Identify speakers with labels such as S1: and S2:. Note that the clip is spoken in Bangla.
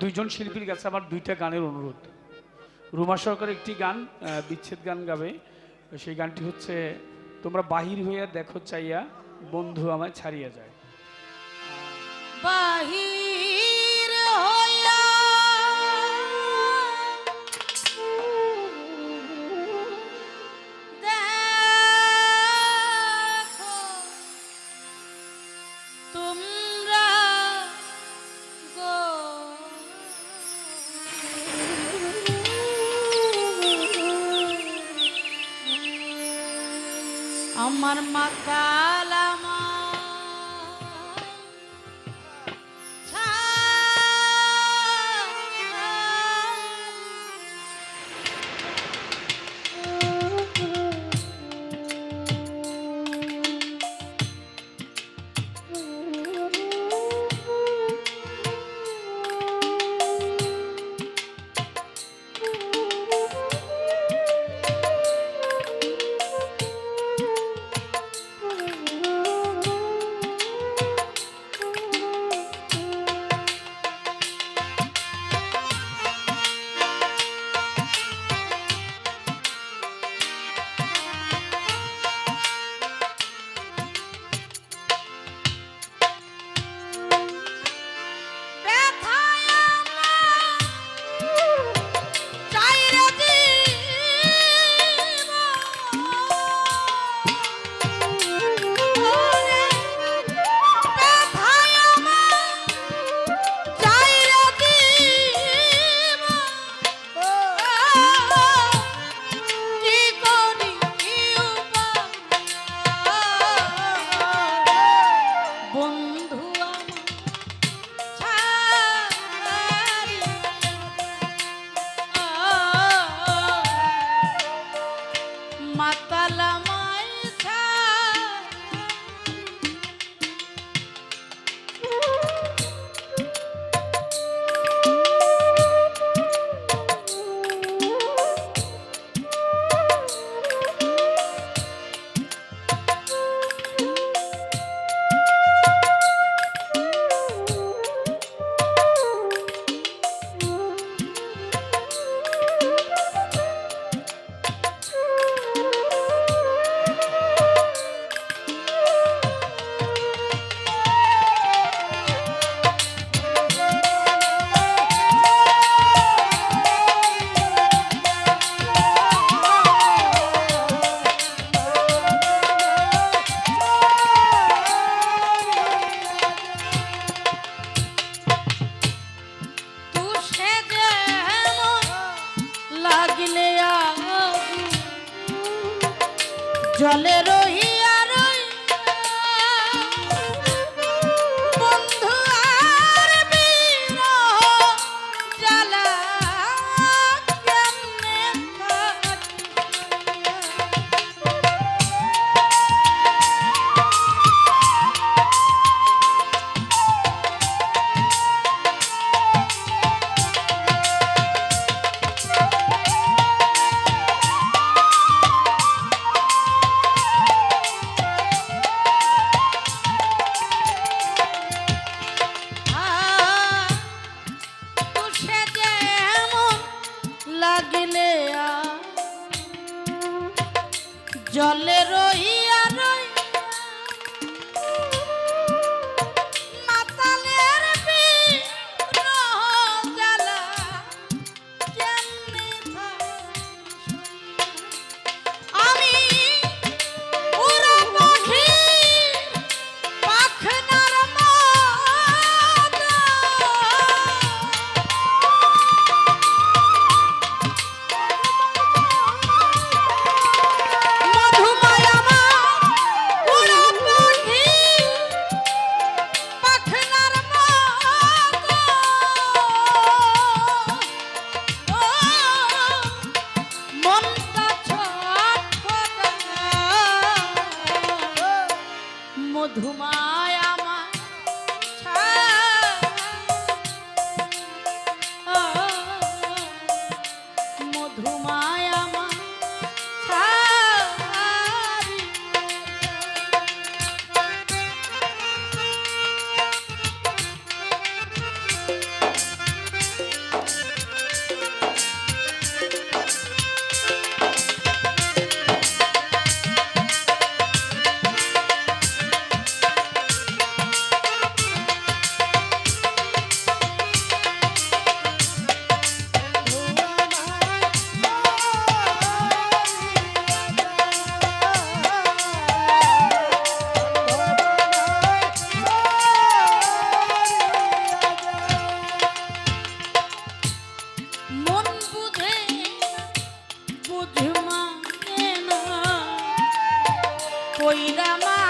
S1: দুইজন শিল্পীর কাছে আমার দুইটা গানের অনুরোধ। রুমা সরকার একটি গান বিচ্ছেদ গান গাবে। সেই গানটি হচ্ছে, তোমরা বাহির হইয়া দেখো চাইয়া বন্ধু আমায় ছাড়িয়া যায়।
S2: বাহির আমার মাতালামা মাতালা জলে রহিয়া রহিয়া cuídame.